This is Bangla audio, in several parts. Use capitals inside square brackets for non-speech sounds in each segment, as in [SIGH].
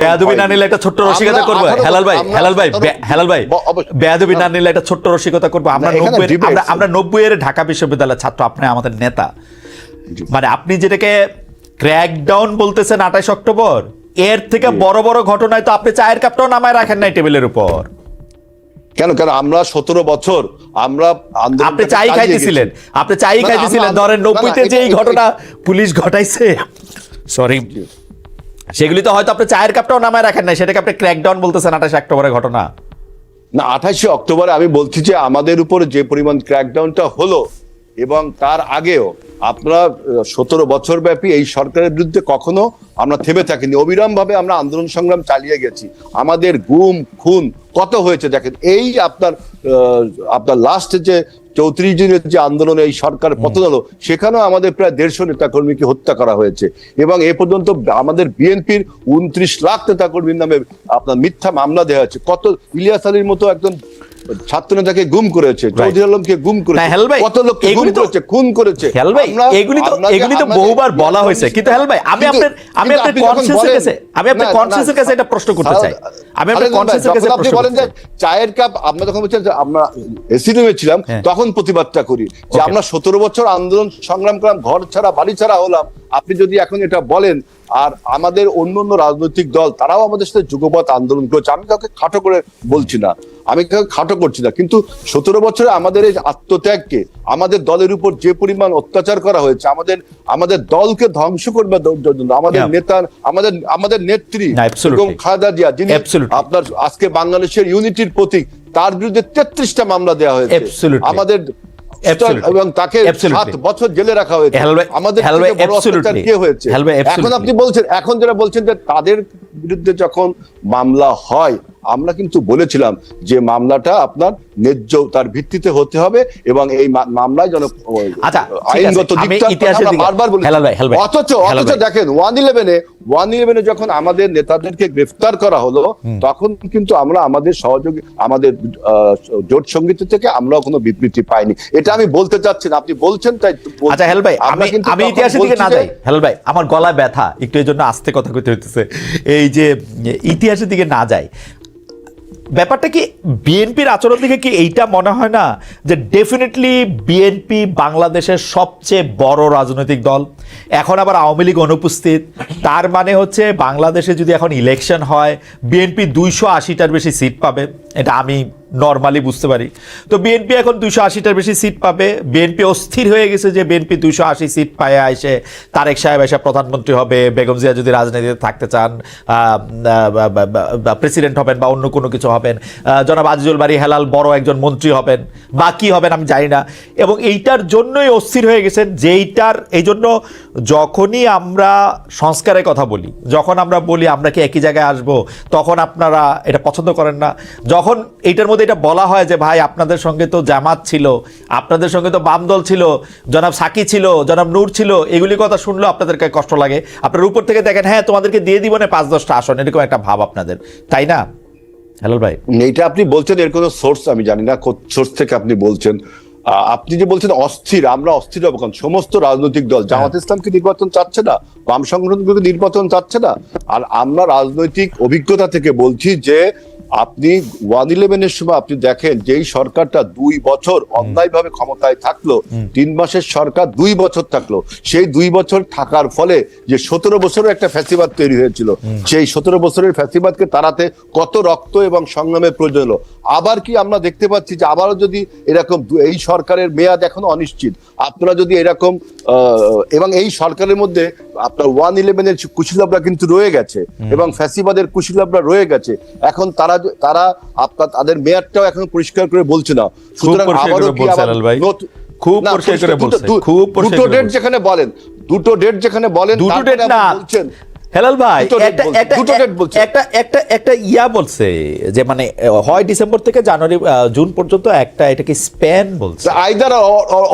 বেয়াদবি না নিলে একটা ছোট্ট রসিকতা করব। হেলাল ভাই হেলাল ভাই হেলাল ভাই বেয়াদবি না নিলে একটা ছোট্ট রসিকতা করব। আমরা নব্বই আমরা নব্বই এর ঢাকা বিশ্ববিদ্যালয়ের ছাত্র আপনি আমাদের নেতা। মানে আপনি যেটাকে ক্র্যাকডাউন বলতেছেন আঠাশ অক্টোবর এর থেকে বড় বড় ঘটনায় তো আপনি চায়ের কাপটাও নামায় রাখেন নাই টেবিলের উপর। কেন কেন আমরা সতেরো বছর আমরা আপনি চাই খাইতেছিলেন। আপনি চাই খাইতেছিলেন। ধরেন নব্বইতে যে এই ঘটনা পুলিশ ঘটাইছে। সরি সেগুলি তো হয়তো আপনি চায়ের কাপটাও নামায় রাখেন না সেটাকে আপনি ক্র্যাকডাউন বলতেছেন আঠাশে অক্টোবরের ঘটনা। না, আঠাশে অক্টোবরে আমি বলছি যে আমাদের উপর যে পরিমাণ ক্র্যাকডাউনটা হলো এবং তার আগেও আপনারা সতেরো বছর ব্যাপী এই সরকারের বিরুদ্ধে কখনো আমরা থেমে থাকিনি। অবিরাম ভাবে আমরা আন্দোলন সংগ্রাম চালিয়ে গেছি। আমাদের গুম খুন কত হয়েছে দেখেন। এই আপনার আপনার লাস্ট যে চৌত্রিশ দিনের যে আন্দোলনে এই সরকার পতন হলো সেখানেও আমাদের প্রায় দেড়শো নেতাকর্মীকে হত্যা করা হয়েছে। এবং এ পর্যন্ত আমাদের বিএনপির উনত্রিশ লাখ নেতাকর্মীর নামে আপনার মিথ্যা মামলা দেওয়া হয়েছে। কত ইলিয়াস আলীর মতো একজন ছাত্র নেতাকে গুম করেছে চৌধুরী আলমকে গুম করেছে কত লোককে গুম করেছে খুন করেছে হেল ভাই এগুলি তো এগুলি তো বহুবার বলা হয়েছে কিন্তু হেল ভাই আমি আপনার আমি আপনার বলেন- কাছে আমি আপনার না, কাছে এটা প্রশ্ন করতে চাই আমি আপনার কনসিয়াসের কাছে আপনি বলেন যে চায়ের কাপ আমরা যখন বলছেন যে আমরা এসি রুমে ছিলাম হ্যাঁ। তখন প্রতিবাদটা করি যে. আমরা সতেরো বছর আন্দোলন সংগ্রাম করলাম ঘর ছাড়া বাড়ি ছাড়া হলাম আপনি যদি এখন এটা বলেন আর আমাদের অন্য অন্য রাজনৈতিক দল তারাও আমাদের সাথে যুগপৎ আন্দোলন করেছে। আমি কাউকে খাটো করে বলছি না। আমি কাউকে খাটো করছি না। কিন্তু সতেরো বছরে আমাদের এই আত্মত্যাগকে আমাদের দলের উপর যে পরিমাণ অত্যাচার করা হয়েছে আমাদের আমাদের দলকে ধ্বংস করবে দ- জন্য আমাদের. নেতা আমাদের আমাদের নেত্রী খালেদা জিয়া যিনি আপনার আজকে বাংলাদেশের ইউনিটির প্রতীক তার বিরুদ্ধে তেত্রিশটা মামলা দেওয়া হয়েছে। আমাদের. এবং তাকে সাত বছর জেলে রাখা হয়েছে। আমাদের হয়েছে? এখন আপনি বলছেন এখন যারা বলছেন যে তাদের বিরুদ্ধে যখন মামলা হয় আমরা কিন্তু বলেছিলাম যে মামলাটা আপনার ন্যায্য তার ভিত্তিতে হতে হবে এবং এই মামলায় যেন আচ্ছা। আইনগত বারবার বলি অথচ অথচ দেখেন ওয়ান ইলেভেনে ওয়ান ইলেভেনে যখন আমাদের নেতাদেরকে গ্রেফতার করা হলো তখন কিন্তু আমরা আমাদের সহযোগী আমাদের জোট সংগীত থেকে আমরাও কোনো বিবৃতি পাইনি। এটা আমি বলতে চাচ্ছি না। আপনি বলছেন তাই। আচ্ছা হেল ভাই আমি কিন্তু আমি ইতিহাসের দিকে না যাই। হেল ভাই আমার গলায় ব্যথা একটু এই জন্য আস্তে কথা কইতে হইতেছে। এই যে ইতিহাসের দিকে না যাই ব্যাপারটা কি বিএনপির আচরণ থেকে কি এইটা মনে হয় না যে ডেফিনেটলি বিএনপি বাংলাদেশের সবচেয়ে বড় রাজনৈতিক দল? এখন আবার আওয়ামী লীগ অনুপস্থিত। তার মানে হচ্ছে বাংলাদেশে যদি এখন ইলেকশন হয়, বিএনপি দুইশো আশিটার বেশি সিট পাবে। এটা আমি নর্মালি বুঝতে পারি। তো বিএনপি এখন দুশো আশিটার বেশি সিট পাবে। বিএনপি অস্থির হয়ে গেছে যে বিএনপি দুইশো আশি সিট পায় এসে তারেক সাহেব এসে প্রধানমন্ত্রী হবে, বেগম জিয়া যদি রাজনীতিতে থাকতে চান প্রেসিডেন্ট হবেন বা অন্য কোনো কিছু হবেন জনাব আজিজুল বাড়ি হেলাল বড় একজন মন্ত্রী হবেন বা কি হবেন আমি জানি না। এবং এইটার জন্যই অস্থির হয়ে গেছেন যেইটার এই জন্য যখনই আমরা সংস্কারের কথা বলি, যখন আমরা বলি আমরা কি একই জায়গায় আসব, তখন আপনারা এটা পছন্দ করেন না। যখন এইটার মধ্যে এটা বলা হয় যে ভাই আপনাদের সঙ্গে তো জামাত ছিল আপনাদের সঙ্গে তো বাম দল ছিল জনাব সাকি ছিল জনাব নূর ছিল এগুলি কথা শুনলেও আপনাদেরকে কষ্ট লাগে। আপনার উপর থেকে দেখেন হ্যাঁ তোমাদেরকে দিয়ে দিব না পাঁচ দশটা আসন। এরকম একটা ভাব আপনাদের। তাই না? হ্যালো ভাই। এইটা আপনি বলছেন এর কোনো সোর্স আমি জানি না সোর্স থেকে আপনি বলছেন। আপনি যে বলছেন অস্থির আমরা অস্থির হব কারণ সমস্ত রাজনৈতিক দল জামাত ইসলামকে নির্বাচন চাচ্ছে না বাম সংগঠনগুলোকে নির্বাচন চাচ্ছে না। আর আমরা রাজনৈতিক অভিজ্ঞতা থেকে বলছি যে আপনি ওয়ান ইলেভেনের সময় আপনি দেখেন যেই সরকারটা দুই বছর অন্যায়ভাবে ক্ষমতায় থাকল তিন মাসের সরকার দুই বছর থাকল সেই দুই বছর থাকার ফলে যে সতেরো বছরের একটা ফ্যাসিবাদ তৈরি হয়েছিল সেই সতেরো বছরের ফ্যাসিবাদকে তাড়াতে কত রক্ত এবং সংগ্রামের প্রয়োজন হলো। আবার কি আমরা দেখতে পাচ্ছি যে আবারও যদি এরকম এই সরকারের মেয়াদ এখনও অনিশ্চিত আপনারা যদি এরকম এবং এই সরকারের মধ্যে আপনার ওয়ান ইলেভেনের কুশিলাবরা কিন্তু রয়ে গেছে এবং ফ্যাসিবাদের কুশিলাভরা রয়ে গেছে। এখন তারা তারা আপনার তাদের মেয়াদটাও এখন পরিষ্কার করে বলছে না। সুতরাং আবারও কি আবার খুব পরিষ্কার করে বলছে, খুব দুটো ডেট যেখানে বলেন দুটো ডেট যেখানে বলেন দুটো ডেট না। বলছেন। হেলাল ভাই একটা একটা। একটা ইয়া বলছে যে মানে হয় ডিসেম্বর থেকে জানুয়ারি জুন পর্যন্ত একটা এটাকে স্প্যান বলছে। আইদার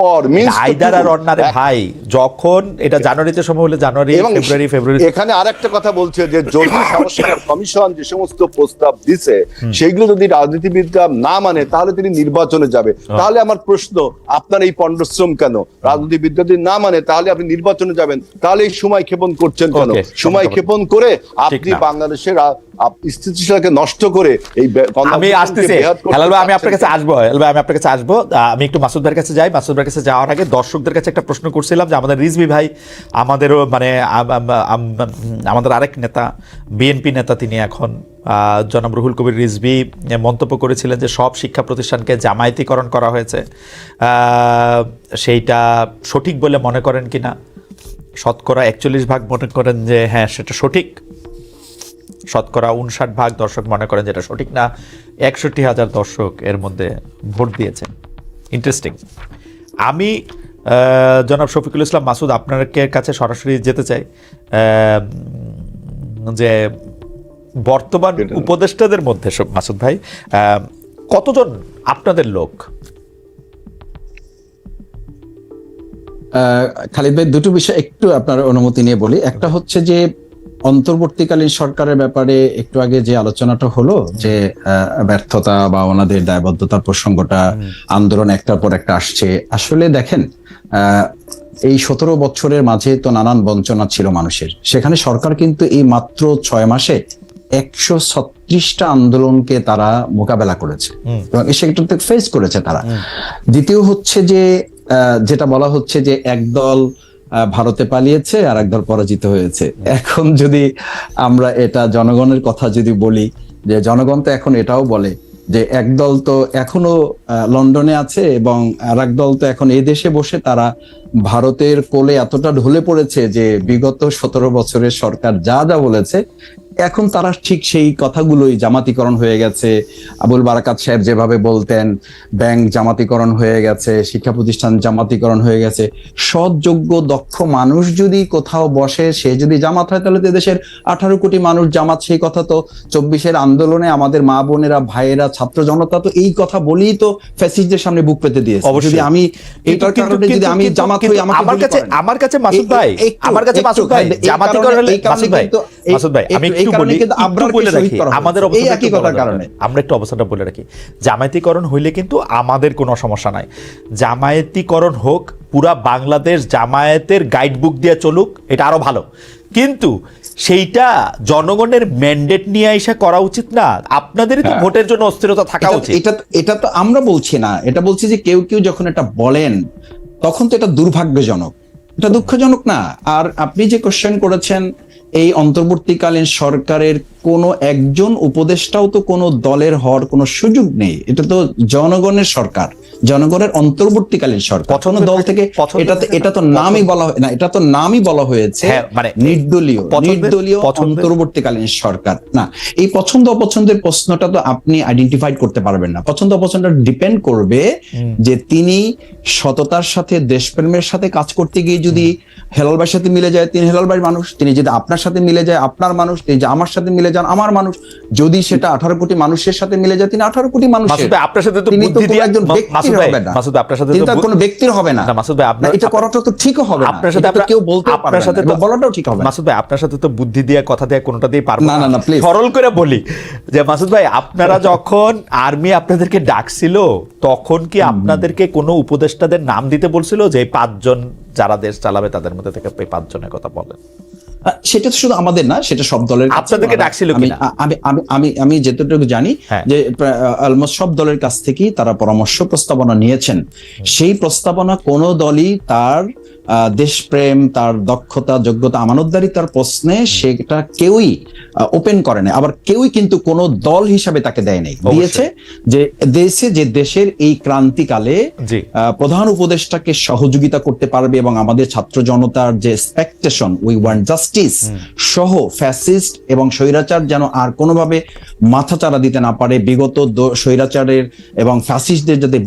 অর মিন্স আইদার আর অন্যারে ভাই যখন এটা জানুয়ারিতে সময় হলে জানুয়ারি ফেব্রুয়ারি ফেব্রুয়ারি এখানে আরেকটা কথা বলছে যে যদি [COUGHS] সংস্কার কমিশন যে সমস্ত প্রস্তাব দিছে সেগুলো যদি রাজনীতিবিদরা না মানে তাহলে তিনি নির্বাচনে যাবে। তাহলে আমার প্রশ্ন আপনার এই পণ্ডশ্রম কেন? রাজনীতিবিদরা যদি না মানে তাহলে আপনি নির্বাচনে যাবেন। তাহলে এই সময় ক্ষেপণ করছেন কেন? সময় ক্ষেপণ করে আপনি বাংলাদেশের স্থিতিশীলতাকে নষ্ট করে এই আমি আসতেছি। হেলাল ভাই আমি আপনার কাছে আসব। হেলাল ভাই আমি আপনার কাছে আসব। আমি একটু মাসুদ ভাইয়ের কাছে যাই। মাসুদ ভাইয়ের কাছে যাওয়ার আগে দর্শকদের কাছে একটা প্রশ্ন করছিলাম যে আমাদের রিজভি ভাই আমাদেরও মানে আম- আম- আম- আমাদের আরেক নেতা বিএনপি নেতা তিনি এখন আহ, জনাব রুহুল কবির রিজভি মন্তব্য করেছিলেন যে সব শিক্ষা প্রতিষ্ঠানকে জামায়াতিকরণ করা হয়েছে। আহ, সেইটা সঠিক বলে মনে করেন কিনা? শতকরা একচল্লিশ ভাগ মনে করেন যে হ্যাঁ সেটা সঠিক। শতকরা উনষাট ভাগ দর্শক মনে করেন যেটা সঠিক না একষট্টি হাজার দর্শক এর মধ্যে ভোট দিয়েছেন। ইন্টারেস্টিং আমি জনাব শফিকুল ইসলাম মাসুদ আপনার কাছে সরাসরি যেতে চাই যে বর্তমান উপদেষ্টাদের মধ্যে মাসুদ ভাই কতজন আপনাদের লোক খালিদ ভাই দুটো বিষয় একটু আপনার অনুমতি নিয়ে বলি। একটা হচ্ছে যে অন্তর্বর্তীকালীন সরকারের ব্যাপারে একটু আগে যে আলোচনাটা হলো যে ব্যর্থতা বা ওনাদের দায়বদ্ধতার প্রসঙ্গটা আন্দোলন একটার পর একটা আসছে। আসলে দেখেন আহ, এই সতেরো বছরের মাঝে তো নানান বঞ্চনা ছিল মানুষের। সেখানে সরকার কিন্তু এই মাত্র ছয় মাসে একশো ছত্রিশটা আন্দোলনকে তারা মোকাবেলা করেছে। এবং সেটাতে ফেস করেছে তারা। দ্বিতীয় হচ্ছে যে যেটা বলা হচ্ছে যে একদল ভারতে পালিয়েছে আর একদল পরাজিত হয়েছে। এখন যদি আমরা এটা জনগণের কথা যদি বলি, যে জনগণ তো এখন এটাও বলে যে একদল তো এখনও লন্ডনে আছে এবং আর দল তো এখন এই দেশে বসে তারা ভারতের কোলে এতটা ঢলে পড়েছে যে বিগত সতেরো বছরের সরকার যা যা বলেছে এখন তারা ঠিক সেই কথাগুলোই জামাতিকরণ হয়ে গেছে। আবুল বারাকাত সাহেব যেভাবে বলতেন ব্যাংক জামাতিকরণ হয়ে গেছে শিক্ষা প্রতিষ্ঠান জামাতিকরণ হয়ে গেছে। সৎ যোগ্য দক্ষ মানুষ যদি কোথাও বসে সে যদি জামাত হয় তাহলে তো দেশের আঠারো কোটি মানুষ জামাত সেই কথা তো চব্বিশের আন্দোলনে আমাদের মা বোনেরা ভাইয়েরা ছাত্র জনতা তো এই কথা বলেই তো ফ্যাসিস্টদের সামনে বুক পেতে দিয়েছে। অবশ্যই। যদি আমি এটার কারণে যদি আমি জামাত হই আমার কাছে আমার কাছে মাসুদ ভাই আমার কাছে মাসুদ ভাই এই জামাতি কারণে- হলে মাসুদ ভাই মাসুদ ভাই আমি একটু- বলি কিন্তু বলে রাখি আমাদের এই একই কথার কারণে। আমরা একটু অবস্থাটা বলে রাখি। জামায়াতিকরণ হইলে কিন্তু আমাদের কোনো সমস্যা নাই। জামায়াতিকরণ হোক পুরা বাংলাদেশ জামায়াতের গাইডবুক দিয়ে চলুক এটা আরও ভালো। কিন্তু সেইটা জনগণের ম্যান্ডেট নিয়ে এসে করা উচিত না। আপনাদেরই তো হ্যাঁ। ভোটের জন্য অস্থিরতা থাকা উচিত। এটা এটা তো আমরা বলছি না। এটা বলছি যে কেউ কেউ যখন এটা বলেন তখন তো এটা দুর্ভাগ্যজনক। এটা দুঃখজনক না। আর আপনি যে কোশ্চেন করেছেন এই অন্তর্বর্তীকালীন সরকারের কোনো একজন উপদেষ্টাও তো কোনো দলের হওয়ার কোনো সুযোগ নেই। এটা তো জনগণের সরকার। জনগণের অন্তর্বর্তীকালীন সরকার। কোনো দল থেকে এটা এটা তো নামই বলা না এটা তো নামই বলা হয়েছে হ্যাঁ, মানে নির্দলীয় নির্দলীয় অন্তর্বর্তীকালীন সরকার। না এই পছন্দ অপছন্দের প্রশ্নটা তো আপনি আইডেন্টিফাইড করতে পারবেন না। পছন্দ অপছন্দটা ডিপেন্ড করবে যে তিনি সততার সাথে দেশপ্রেমের সাথে কাজ করতে গিয়ে যদি হেলাল ভাইয়ের সাথে মিলে যায় তিনি হেলাল ভাইয়ের মানুষ তিনি যদি আপনার সাথে মিলে যায় আপনার মানুষ তিনি যে আমার সাথে মিলে যান আমার মানুষ। যদি সেটা আঠারো কোটি মানুষের সাথে মিলে যায় তিনি আঠারো কোটি মানুষের। মাসুদ আপনার সাথে তো বুদ্ধি দিয়ে একজন ব্যক্তির হবে না। মাসুদ আপনার সাথে তিনি তো তো আর বু- কোনো ব্যক্তির হবে না। না, মাসুদ ভাই আপনার এটা করাটা তো ঠিকও হবে না। আপনার সাথে এটা তো আপনার- কেউ বলতে আপনার সাথে সাথে তো- বলাটাও ঠিক হবে মাসুদ ভাই আপনার সাথে তো বুদ্ধি দিয়ে কথা দিয়ে কোনোটা দিয়ে পারব না, না, না, please. সরল করে বলি যে মাসুদ ভাই আপনারা যখন আর্মি আপনাদেরকে ডাকছিল তখন কি আপনাদেরকে কোনো উপদেষ্টাদের নাম দিতে বলছিল যে পাঁচজন যারা দেশ চালাবে তাদের মধ্যে থেকে পাঁচজনের কথা বলেন? সেটা তো শুধু আমাদের না সেটা সব দলের আপনাদেরকে ডাকছিল আমি আমি আমি আমি আমি যেতটুকু জানি হ্যাঁ। যে অলমোস্ট সব দলের কাছ থেকেই তারা পরামর্শ প্রস্তাবনা নিয়েছেন। সেই প্রস্তাবনা কোন দলই তার দেশপ্রেম তার দক্ষতা যোগ্যতা আমানতদারিতার প্রশ্নে সেটা কেউই ওপেন করে না আবার কেউই কিন্তু কোন দল হিসাবে তাকে দেয় নাই। দিয়েছে যে দেশে যে দেশের এই ক্রান্তিকালে প্রধান উপদেষ্টাকে সহযোগিতা করতে পারবে এবং আমাদের ছাত্র জনতার যে এক্সপেকটেশন উই ওয়ান্ট জাস্টিস সহ ফ্যাসিস্ট এবং স্বৈরাচার যেন আর কোনোভাবে মাথাচাড়া দিতে না পারে বিগত স্বৈরাচারের এবং ফ্যাসিস্টদের যাতে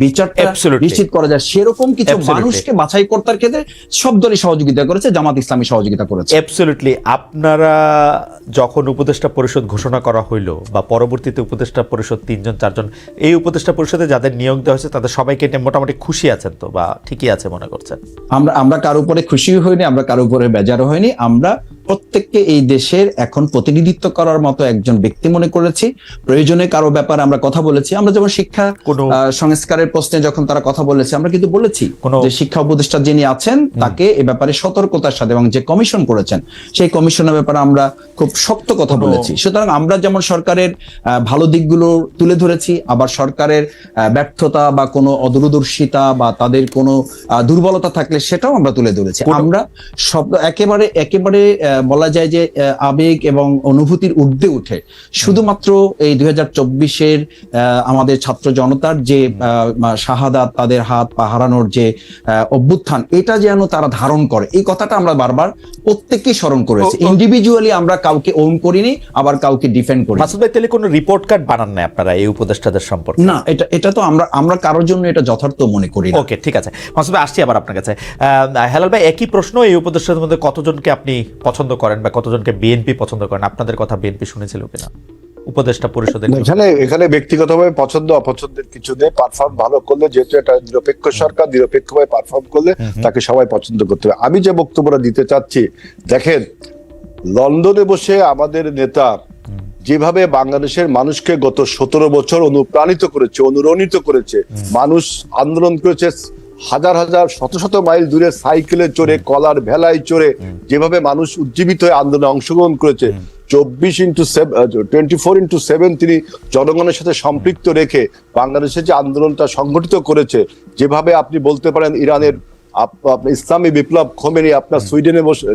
Absolutely. নিশ্চিত করা যায় সেরকম কিছু মানুষকে বাছাই করতার ক্ষেত্রে সব দলই সহযোগিতা করেছে জামাত ইসলামী সহযোগিতা করেছে। অ্যাবসলিউটলি আপনারা যখন উপদেষ্টা পরিষদ ঘোষণা করা হইল বা পরবর্তীতে উপদেষ্টা পরিষদ তিনজন চারজন এই উপদেষ্টা পরিষদে যাদের নিয়োগ দেওয়া হয়েছে তাদের সবাইকে নিয়ে মোটামুটি খুশি আছেন তো বা ঠিকই আছে মনে করছেন? আমরা আমরা কারও উপরে খুশি হইনি আমরা কারও উপরে বেজারও হয়নি আমরা প্রত্যেককে এই দেশের এখন প্রতিনিধিত্ব করার মতো একজন ব্যক্তি মনে করেছি। প্রয়োজনে কারও ব্যাপারে আমরা কথা বলেছি। আমরা যেমন শিক্ষা সংস্কারের প্রশ্নে যখন তারা কথা বলেছে আমরা কিন্তু বলেছি যে শিক্ষা উপদেষ্টা যিনি আছেন তাকে এ ব্যাপারে সতর্কতার সাথে এবং যে কমিশন করেছেন সেই কমিশনের ব্যাপারে আমরা খুব শক্ত কথা বলেছি। সুতরাং আমরা যেমন সরকারের ভালো দিকগুলো তুলে ধরেছি আবার সরকারের ব্যর্থতা বা কোনো অদূরদর্শিতা বা তাদের কোনো দুর্বলতা থাকলে সেটাও আমরা তুলে ধরেছি। আমরা সব একেবারে একেবারে বলা যায় যে আবেগ এবং অনুভূতির ঊর্ধ্বে উঠে। শুধুমাত্র এই দুই হাজার চব্বিশের আমাদের ছাত্র জনতার যে শাহাদাত তাদের হাত পা হারানোর যে অভ্যুত্থান এটা যেন তারা ধারণ করে। এই কথাটা আমরা বারবার প্রত্যেককেই স্মরণ করেছি। ইন্ডিভিজুয়ালি আমরা কাউকে ওন করিনি আবার কাউকে ডিফেন্ড করি মাসুদ ভাই তাহলে কোনো রিপোর্ট কার্ড বানান নাই আপনারা এই উপদেষ্টাদের সম্পর্কে? না এটা এটা তো আমরা আমরা কারোর জন্য এটা যথার্থ মনে করি ওকে ঠিক আছে। মাসুদ ভাই আসছি আবার আপনার কাছে। হেলাল ভাই একই প্রশ্ন এই উপদেষ্টাদের মধ্যে কতজনকে আপনি পছন্দ করেন বা কতজনকে বিএনপি পছন্দ করেন? আপনাদের কথা বিএনপি শুনেছিল কিনা? উপদেষ্টা পরিষদের এখানে এখানে ব্যক্তিগতভাবে পছন্দ অপছন্দের কিছু নেই। পারফর্ম ভালো করলে যেহেতু এটা নিরপেক্ষ সরকার নিরপেক্ষভাবে পারফর্ম করলে তাকে সবাই পছন্দ করতে হবে। আমি যে বক্তব্যটা দিতে চাচ্ছি দেখেন লন্ডনে বসে আমাদের নেতা যেভাবে বাংলাদেশের মানুষকে গত সতেরো বছর অনুপ্রাণিত করেছে অনুরণিত করেছে মানুষ আন্দোলন করেছে হাজার হাজার শত শত মাইল দূরে সাইকেলে চড়ে কলার ভেলায় চড়ে যেভাবে মানুষ উজ্জীবিত হয়ে আন্দোলনে অংশগ্রহণ করেছে চব্বিশ into twenty four into seven তিনি জনগণের সাথে সম্পৃক্ত রেখে বাংলাদেশে যে আন্দোলনটা সংগঠিত করেছে যেভাবে আপনি বলতে পারেন ইরানের ইসলামী বিপ্লব খোমেনি আপনার সুইডেনে বসে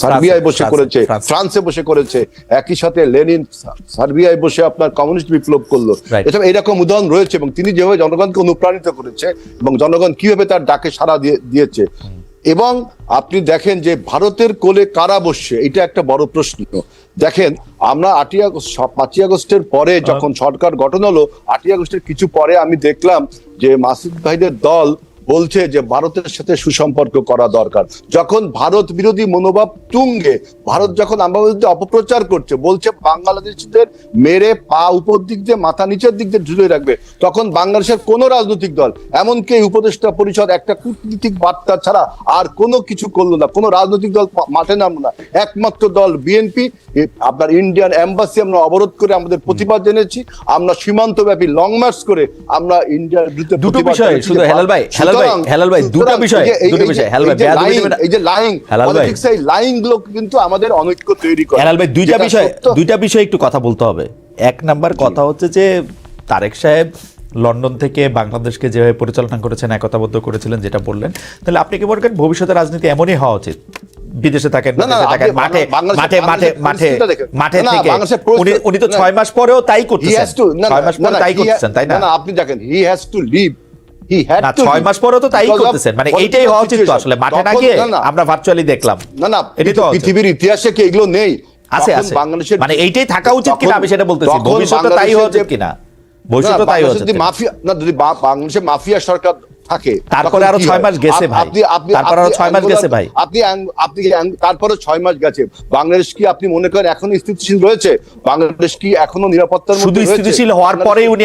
সার্বিয়ায় বসে করেছে ফ্রান্সে। বসে করেছে একই সাথে লেনিন সার্বিয়ায় বসে আপনার কমিউনিস্ট বিপ্লব করল. এটা এরকম উদাহরণ রয়েছে এবং তিনি যেভাবে জনগণকে অনুপ্রাণিত করেছে এবং জনগণ কীভাবে তার ডাকে সাড়া দিয়ে দিয়েছে। এবং আপনি দেখেন যে ভারতের কোলে কারা বসছে এটা একটা বড় প্রশ্ন। দেখেন আমরা আটই আগস্ট পাঁচই আগস্টের পরে যখন সরকার গঠন হলো আটই আগস্টের কিছু পরে আমি দেখলাম যে মাসুদ ভাইদের দল বলছে যে ভারতের সাথে সুসম্পর্ক করা দরকার। যখন ভারত বিরোধী মনোভাব তুঙ্গে ভারত যখন বিরুদ্ধে অপপ্রচার করছে বলছে বাংলাদেশিদের মেরে পা উপর দিক দিয়ে মাথা নিচের দিক দিয়ে ঝুলিয়ে রাখবে তখন বাংলাদেশের কোন রাজনৈতিক দল এমনকি এই উপদেষ্টা পরিষদ একটা কূটনীতিক বার্তা ছাড়া আর কোনো কিছু করল না কোনো রাজনৈতিক দল মাঠে নামলো না। একমাত্র দল বিএনপি আপনার ইন্ডিয়ান এম্বাসি আমরা অবরোধ করে আমাদের প্রতিবাদ জেনেছি আমরা সীমান্তব্যাপী লং মার্চ করে আমরা ইন্ডিয়ার বিরুদ্ধে দুটো বিষয়, শুধু হেলাল ভাই, হেলাল ভাই, হেলাল ভাই, দুটো বিষয়, দুটো বিষয়, হেলাল ভাই। এই যে লাইং। পলিটিক্স এই লাইংগুলো কিন্তু আমাদের অনৈক্য তৈরি করে। হেলাল ভাই দুইটা বিষয় দুইটা বিষয় একটু কথা বলতে হবে। এক নাম্বার কথা হচ্ছে যে তারেক সাহেব লন্ডন থেকে বাংলাদেশকে যেভাবে পরিচালনা করেছেন একতাবদ্ধ করেছিলেন যেটা বললেন তাহলে আপনি কি মনে করেন ভবিষ্যতে রাজনীতি এমনই হওয়া উচিত? বিদেশে থাকেন না, না, থাকেন মাঠে মাঠে মাঠে মাঠে মাঠে থেকে। উনি উনি তো ছয় মাস পরেও তাই করতেছেন। ছয় মাস পরে তাই করতেছেন তাই না? আপনি দেখেন হি হ্যাজ টু লিভ না ছয় মাস পরেও তো তাই করতেছেন। মানে এইটাই হওয়া উচিত তো আসলে মাঠে না গিয়ে আমরা ভার্চুয়ালি দেখলাম। না না তো পৃথিবীর ইতিহাসে কি এগুলো নেই? আছে আছে। বাংলাদেশের মানে এইটাই থাকা উচিত কিনা আমি সেটা বলতেছি। ভবিষ্যতে তাই হওয়া উচিত কিনা? ভবিষ্যতে তাই হওয়া উচিত মাফিয়া না যদি বাংলাদেশে মাফিয়া সরকার থাকে তারপরে আরও ছয় মাস গেছে ভাই। আপনি আপনি তারপরে আরও ছয় মাস গেছে ভাই। আপনি আপনি তারপরে ছয় মাস গেছে। বাংলাদেশ কি আপনি মনে করেন এখন স্থিতিশীল রয়েছে? বাংলাদেশ কি এখনও নিরাপত্তার মধ্যে? স্থিতিশীল হওয়ার পরেই উনি